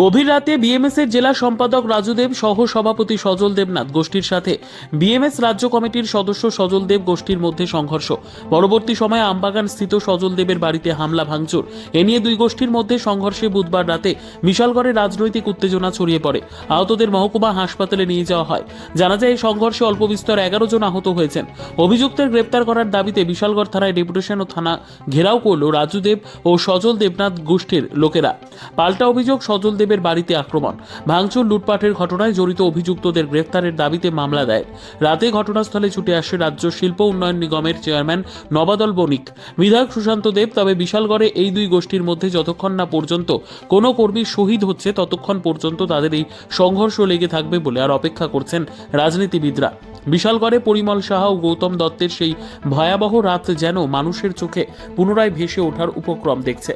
গভীর রাতে বিএমএস এর জেলা সম্পাদক রাজুদেব সহ সভাপতি সজল দেবনাথ গোষ্ঠীর সাথে বিএমএস রাজ্য কমিটির সদস্য সজল দেব গোষ্ঠীর মধ্যে সংঘর্ষ। পরবর্তী সময়ে আমবাগান স্থিত সজল দেবের বাড়িতে হামলা, ভাঙচুর। এ নিয়ে দুই গোষ্ঠীর মধ্যে সংঘর্ষে বুধবার রাতে বিশালগড়ে রাজনৈতিক উত্তেজনা ছড়িয়ে পড়ে। আহতদের মহকুমা হাসপাতালে নিয়ে যাওয়া হয়। জানা যায়, এই সংঘর্ষে অল্প বিস্তর এগারো জন আহত হয়েছেন। অভিযুক্তের গ্রেপ্তার করার দাবিতে বিশালগড় থানায় ডেপুটেশন ও থানা ঘেরাও করল রাজুদেব ও সজল দেবনাথ গোষ্ঠীর লোকেরা। পাল্টা অভিযোগ সজল দেবের বাড়িতে আক্রমণ। ভাঙচুর লুটপাটের ঘটনায় জড়িত অভিযুক্তদের গ্রেফতারের দাবিতে মামলা দেয় রাতে ঘটনাস্থলে ছুটে আসে রাজ্য শিল্প উন্নয়ন নিগমের চেয়ারম্যান নবাদল বণিক। বিধায়ক সুশান্ত দেব তবে বিশালগড়ে এই দুই গোষ্ঠীর মধ্যে যতক্ষণ না পর্যন্ত কোনো কর্মী শহীদ হচ্ছে, ততক্ষণ পর্যন্ত তাদের এই সংঘর্ষ লেগে থাকবে বলে আর অপেক্ষা করছেন রাজনীতিবিদরা। বিশালগড়ে পরিমল সাহা ও গৌতম দত্তের সেই ভয়াবহ রাত যেন মানুষের চোখে পুনরায় ভেসে ওঠার উপক্রম দেখছে।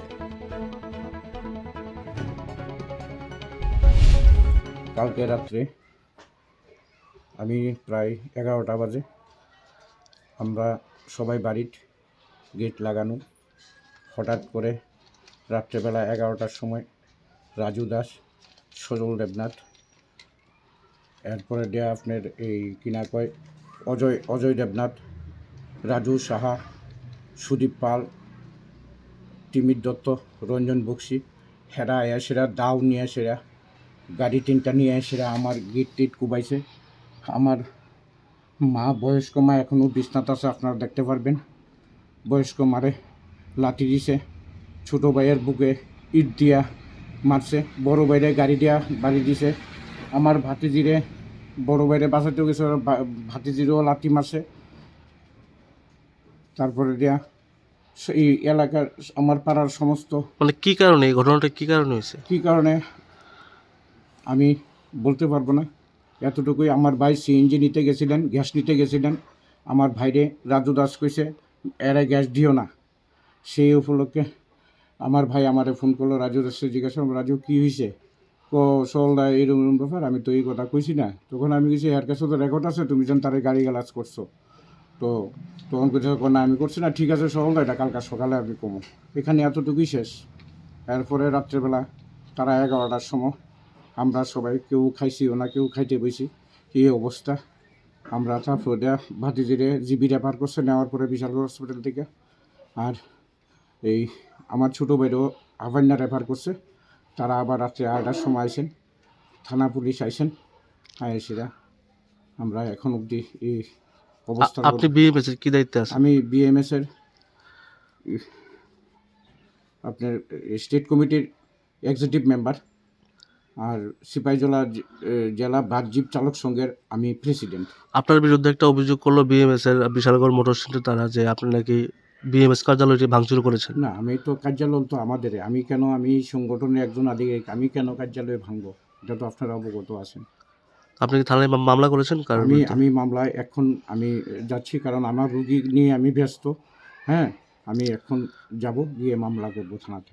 কালকে রাত্রে আমি প্রায় এগারোটা বাজে। আমরা সবাই বাড়ির গেট লাগানো। হঠাৎ করে রাত্রেবেলা এগারোটার সময় রাজু দাস, সজল দেবনাথ, এরপরে দেয়া আপনার এই কিনা কয়, অজয় অজয় দেবনাথ, রাজু সাহা, সুদীপ পাল, তিমির দত্ত, রঞ্জন বক্সি, হেরা আয়া সেরা দাও নিয়ে সেরা গাড়ি তিনটা নিয়ে এসে আমার গিট টিট কুবাইছে। আমার মা বয়স্ক মা এখনও বিছনাথ আছে আপনারা দেখতে পারবেন। বয়স্ক মারে লাঠি দিছে ছোটো ভাইয়ের বুকে ইট দিয়া মারছে বড় ভাইরে গাড়ি দিয়া বাড়ি দিছে। আমার ভাতিজিরে বড় ভাইরে বাঁচাতেও গেছে ভাতিজিরেও লাঠি মারছে। তারপরে দিয়া এই এলাকার আমার পাড়ার সমস্ত মানে কি কারণে এই ঘটনাটা কি কারণে হয়েছে? কি কারণে আমি বলতে পারব না। এতটুকুই আমার ভাই সিএনজি নিতে গেছিলেন, গ্যাস নিতে গেছিলেন। আমার ভাইরে রাজু দাস কইছে, এরা গ্যাস দিও না। সেই উপলক্ষে আমার ভাই আমারে ফোন করল, রাজু দাসে জিজ্ঞাসা রাজু, কী হয়েছে ক সলদা এরকম এরকম ব্যাপার, আমি তো এই কথা কইছি না। তখন আমি কিছু এর কাছে তো রেকর্ড আছে, তুমি যেন তারে গাড়ি গালাজ করছ। তো তখন কিছু না, আমি করছি না। ঠিক আছে সহলদা এটা কালকে সকালে আমি কমো। এখানে এতটুকুই শেষ। এরপরে রাত্রেবেলা তারা এগারোটার সময় আমরা সবাই কেউ খাইছিও না কেউ খাইতে বইছি। এই অবস্থা। আমরা তারপরে ভাতিজিরে জিবি পার করছে নেওয়ার পরে বিশালগড় হসপিটাল থেকে। আর এই আমার ছোটো ভাইরও আভান্না রেফার করছে। তারা আবার রাত্রে আটটার সময় আইসেন থানা পুলিশ আইসেন আইসিরা। আমরা এখন অবধি এই অবস্থা আ- আপনি বিএমএস এর কি দায়িত্বে আছেন? আমি বিএমএস এর আপনার স্টেট কমিটির এক্সিকিউটিভ মেম্বার আর সিপাহীজলা জেলা বাহ্যিক চালক সংঘের আমি প্রেসিডেন্ট আপনার বিরুদ্ধে একটা অভিযোগ করল বিএমএস এর বিশালগড় মোটর স্ট্যান্ডের তারা যে আপনি নাকি বিএমএস কার্যালয়টি ভাঙচুর করেছেন। না আমি তো কার্যালয় তো আমাদের আমি কেন আমি সংগঠনের একজন আধিকারিক আমি কেন কার্যালয়ে ভাঙবো? এটা তো আপনারা অবগত আছেন। আপনি কি থানায় মামলা করেছেন কারণ আমি আমি মামলায় এখন আমি যাচ্ছি কারণ আমার রুগী নিয়ে আমি ব্যস্ত। হ্যাঁ আমি এখন যাব গিয়ে মামলা করব থানাতে।